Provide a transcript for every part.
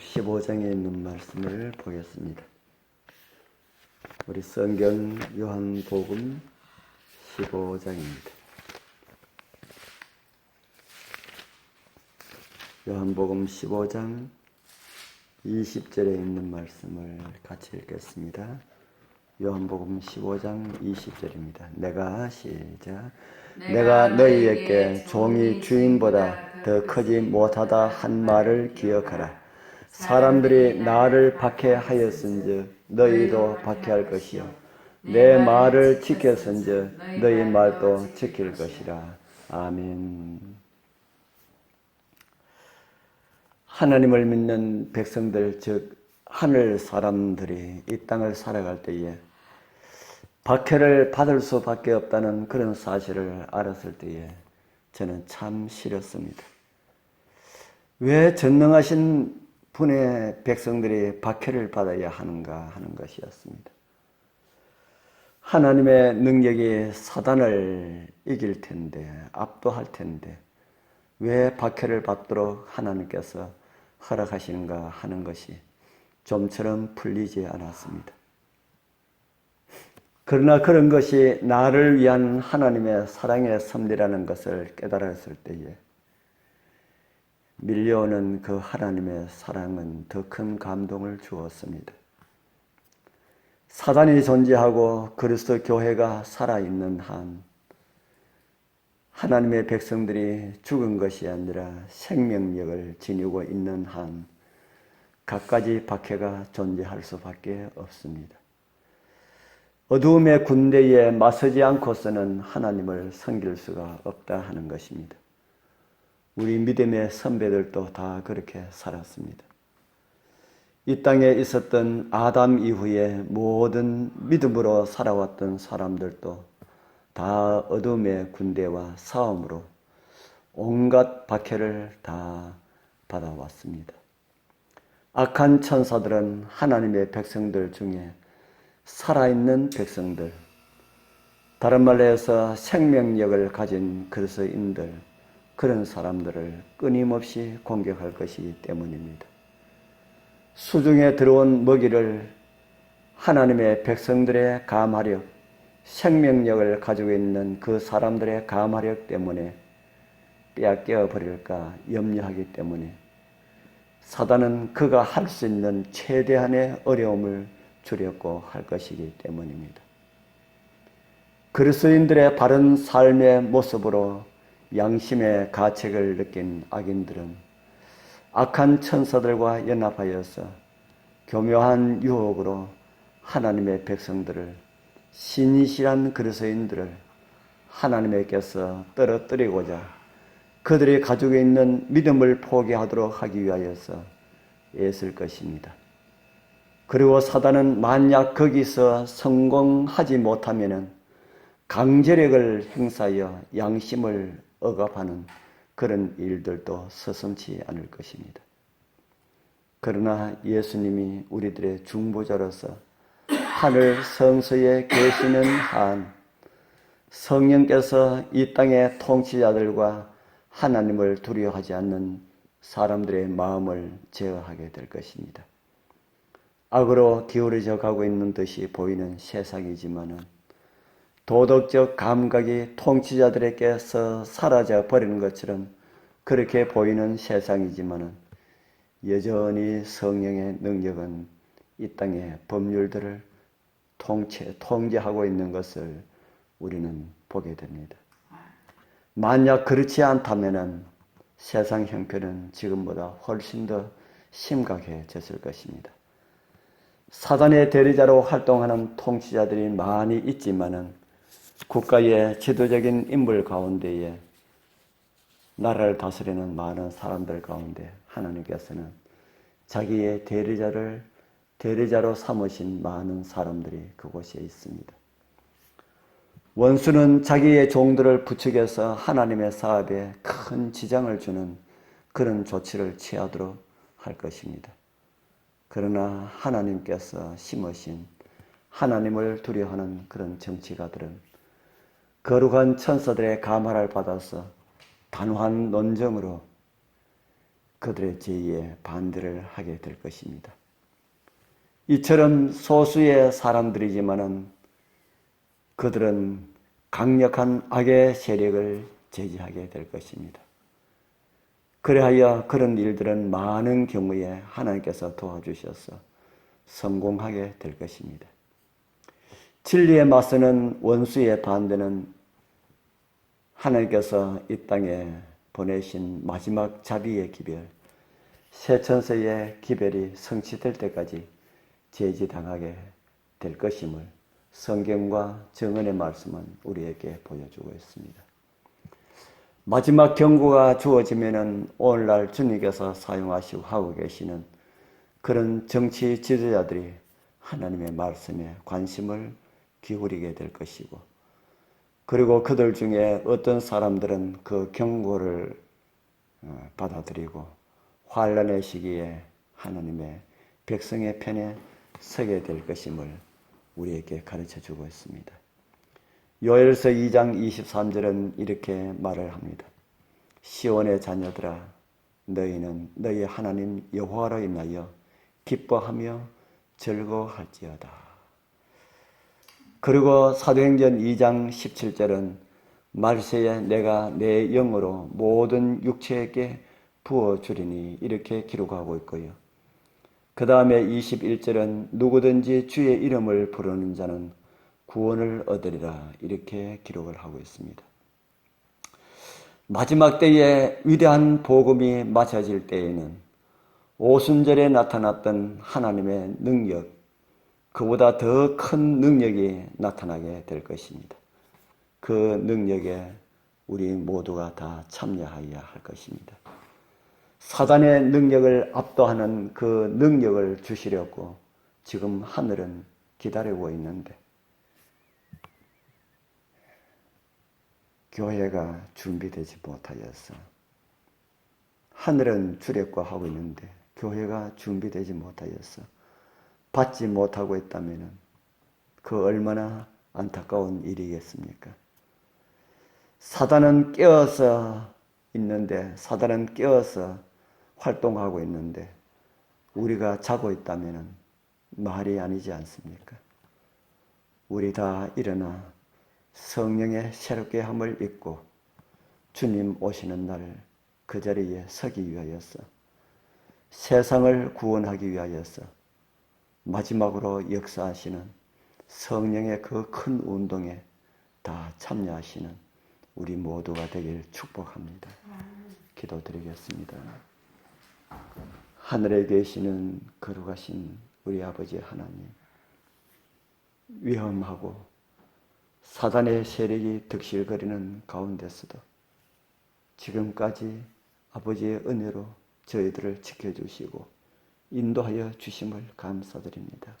15장에 있는 말씀을 보겠습니다. 우리 성경 요한복음 15장입니다. 요한복음 15장 20절에 있는 말씀을 같이 읽겠습니다. 요한복음 15장 20절입니다. 내가 시작 내가 너희에게 종이 주인보다 더 크지 못하다 한 말을 기억하라. 사람들이 나를 박해하였은즉 너희도 박해할 것이요 내 말을 지켰은즉 너희 말도 지킬 것이라. 아멘. 하나님을 믿는 백성들 즉 하늘 사람들이 이 땅을 살아갈 때에 박해를 받을 수밖에 없다는 그런 사실을 알았을 때에 저는 참 싫었습니다. 왜 전능하신 분의 백성들이 박해를 받아야 하는가 하는 것이었습니다. 하나님의 능력이 사단을 이길 텐데, 압도할 텐데, 왜 박해를 받도록 하나님께서 허락하시는가 하는 것이 좀처럼 풀리지 않았습니다. 그러나 그런 것이 나를 위한 하나님의 사랑의 섭리라는 것을 깨달았을 때에 밀려오는 그 하나님의 사랑은 더 큰 감동을 주었습니다. 사단이 존재하고 그리스도 교회가 살아있는 한 하나님의 백성들이 죽은 것이 아니라 생명력을 지니고 있는 한 갖가지 박해가 존재할 수밖에 없습니다. 어두움의 군대에 맞서지 않고서는 하나님을 섬길 수가 없다 하는 것입니다. 우리 믿음의 선배들도 다 그렇게 살았습니다. 이 땅에 있었던 아담 이후에 모든 믿음으로 살아왔던 사람들도 다 어둠의 군대와 싸움으로 온갖 박해를 다 받아왔습니다. 악한 천사들은 하나님의 백성들 중에 살아있는 백성들, 다른 말로 해서 생명력을 가진 그리스인들, 그런 사람들을 끊임없이 공격할 것이기 때문입니다. 수중에 들어온 먹이를 하나님의 백성들의 감화력, 생명력을 가지고 있는 그 사람들의 감화력 때문에 빼앗겨 버릴까 염려하기 때문에 사단은 그가 할 수 있는 최대한의 어려움을 주려고 할 것이기 때문입니다. 그리스도인들의 바른 삶의 모습으로 양심의 가책을 느낀 악인들은 악한 천사들과 연합하여서 교묘한 유혹으로 하나님의 백성들을 신이시란 그리스도인들을 하나님에게서 떨어뜨리고자 그들이 가지고 있는 믿음을 포기하도록 하기 위하여서 애쓸 것입니다. 그리고 사단은 만약 거기서 성공하지 못하면 강제력을 행사하여 양심을 억압하는 그런 일들도 서슴치 않을 것입니다. 그러나 예수님이 우리들의 중보자로서 하늘 성서에 계시는 한 성령께서 이 땅의 통치자들과 하나님을 두려워하지 않는 사람들의 마음을 제어하게 될 것입니다. 악으로 기울어져 가고 있는 듯이 보이는 세상이지만은 도덕적 감각이 통치자들에게서 사라져 버리는 것처럼 그렇게 보이는 세상이지만은 여전히 성령의 능력은 이 땅의 법률들을 통치, 통제하고 있는 것을 우리는 보게 됩니다. 만약 그렇지 않다면 세상 형편은 지금보다 훨씬 더 심각해졌을 것입니다. 사단의 대리자로 활동하는 통치자들이 많이 있지만은 국가의 지도적인 인물 가운데에 나라를 다스리는 많은 사람들 가운데 하나님께서는 자기의 대리자를 대리자로 삼으신 많은 사람들이 그곳에 있습니다. 원수는 자기의 종들을 부추겨서 하나님의 사업에 큰 지장을 주는 그런 조치를 취하도록 할 것입니다. 그러나 하나님께서 심으신 하나님을 두려워하는 그런 정치가들은 거룩한 천사들의 감화를 받아서 단호한 논정으로 그들의 제의에 반대를 하게 될 것입니다. 이처럼 소수의 사람들이지만은 그들은 강력한 악의 세력을 제지하게 될 것입니다. 그래하여 그런 일들은 많은 경우에 하나님께서 도와주셔서 성공하게 될 것입니다. 진리에 맞서는 원수의 반대는 하나님께서 이 땅에 보내신 마지막 자비의 기별, 새 천세의 기별이 성취될 때까지 제지당하게 될 것임을 성경과 정언의 말씀은 우리에게 보여주고 있습니다. 마지막 경고가 주어지면은 오늘날 주님께서 사용하시고 하고 계시는 그런 정치 지도자들이 하나님의 말씀에 관심을 기울이게 될 것이고 그리고 그들 중에 어떤 사람들은 그 경고를 어, 받아들이고 환란의 시기에 하나님의 백성의 편에 서게 될 것임을 우리에게 가르쳐 주고 있습니다. 요엘서 2장 23절은 이렇게 말을 합니다. 시온의 자녀들아 너희는 너희 하나님 여호와로 인하여 기뻐하며 즐거워할지어다. 그리고 사도행전 2장 17절은 말세에 내가 내 영으로 모든 육체에게 부어 주리니 이렇게 기록하고 있고요. 그 다음에 21절은 누구든지 주의 이름을 부르는 자는 구원을 얻으리라 이렇게 기록을 하고 있습니다. 마지막 때에 위대한 복음이 맞춰질 때에는 오순절에 나타났던 하나님의 능력, 그보다 더 큰 능력이 나타나게 될 것입니다. 그 능력에 우리 모두가 다 참여하여야 할 것입니다. 사단의 능력을 압도하는 그 능력을 주시려고 지금 하늘은 기다리고 있는데 교회가 준비되지 못하여서 하늘은 주력과 하고 있는데 교회가 준비되지 못하여서 받지 못하고 있다면 그 얼마나 안타까운 일이겠습니까? 사단은 깨어서 있는데 사단은 깨어서 활동하고 있는데 우리가 자고 있다면 말이 아니지 않습니까? 우리 다 일어나 성령의 새롭게 함을 입고 주님 오시는 날 그 자리에 서기 위하여서 세상을 구원하기 위하여서 마지막으로 역사하시는 성령의 그 큰 운동에 다 참여하시는 우리 모두가 되길 축복합니다. 기도드리겠습니다. 하늘에 계시는 거룩하신 우리 아버지 하나님, 위험하고 사단의 세력이 득실거리는 가운데서도 지금까지 아버지의 은혜로 저희들을 지켜주시고 인도하여 주심을 감사드립니다.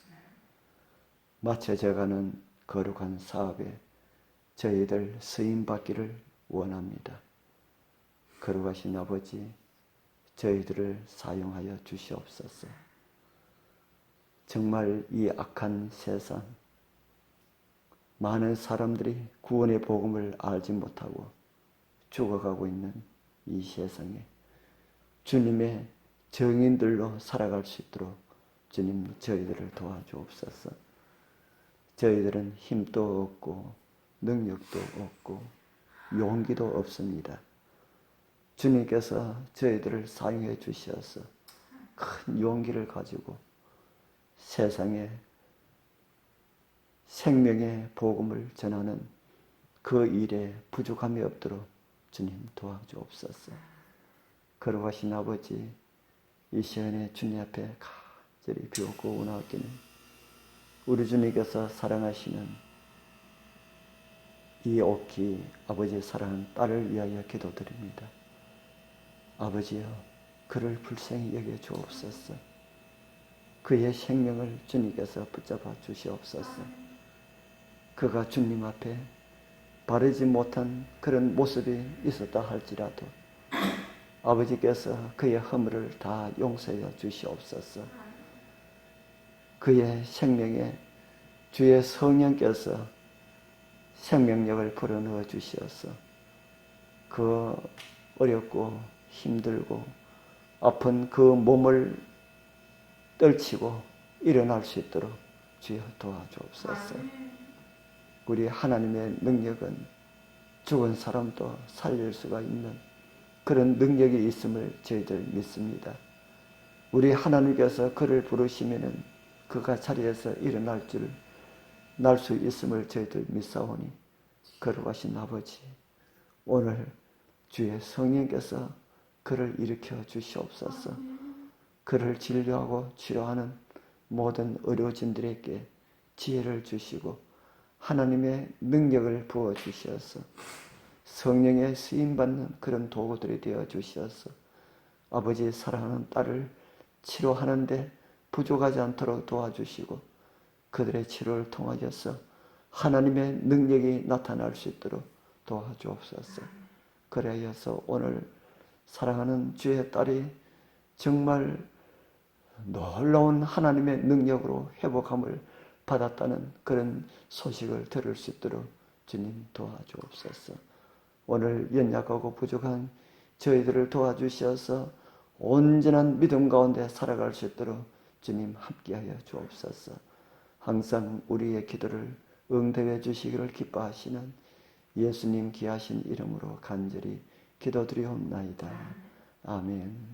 마쳐져가는 거룩한 사업에 저희들 쓰임받기를 원합니다. 거룩하신 아버지, 저희들을 사용하여 주시옵소서. 정말 이 악한 세상, 많은 사람들이 구원의 복음을 알지 못하고 죽어가고 있는 이 세상에 주님의 정인들로 살아갈 수 있도록 주님 저희들을 도와주옵소서. 저희들은 힘도 없고 능력도 없고 용기도 없습니다. 주님께서 저희들을 사용해 주셔서 큰 용기를 가지고 세상에 생명의 복음을 전하는 그 일에 부족함이 없도록 주님 도와주옵소서. 걸어가신 아버지, 이 시간에 주님 앞에 간절히 비웃고 원하기는 우리 주님께서 사랑하시는 이 오키 아버지의 사랑하는 딸을 위하여 기도드립니다. 아버지여, 그를 불쌍히 여겨 주옵소서. 그의 생명을 주님께서 붙잡아 주시옵소서. 그가 주님 앞에 바르지 못한 그런 모습이 있었다 할지라도 아버지께서 그의 허물을 다 용서해 주시옵소서. 그의 생명에 주의 성령께서 생명력을 불어넣어 주시어서 그 어렵고 힘들고 아픈 그 몸을 떨치고 일어날 수 있도록 주여 도와주옵소서. 우리 하나님의 능력은 죽은 사람도 살릴 수가 있는 그런 능력이 있음을 저희들 믿습니다. 우리 하나님께서 그를 부르시면은 그가 자리에서 일어날 줄 날 수 있음을 저희들 믿사오니 거룩하신 아버지 오늘 주의 성령께서 그를 일으켜 주시옵소서. 그를 진료하고 치료하는 모든 의료진들에게 지혜를 주시고 하나님의 능력을 부어 주시어서 성령의 쓰임 받는 그런 도구들이 되어 주시어서 아버지 사랑하는 딸을 치료하는데 부족하지 않도록 도와주시고 그들의 치료를 통하여서 하나님의 능력이 나타날 수 있도록 도와주옵소서. 그래서 오늘 사랑하는 주의 딸이 정말 놀라운 하나님의 능력으로 회복함을 받았다는 그런 소식을 들을 수 있도록 주님 도와주옵소서. 오늘 연약하고 부족한 저희들을 도와주셔서 온전한 믿음 가운데 살아갈 수 있도록 주님 함께하여 주옵소서. 항상 우리의 기도를 응답해 주시기를 기뻐하시는 예수님 귀하신 이름으로 간절히 기도드리옵나이다. 아멘.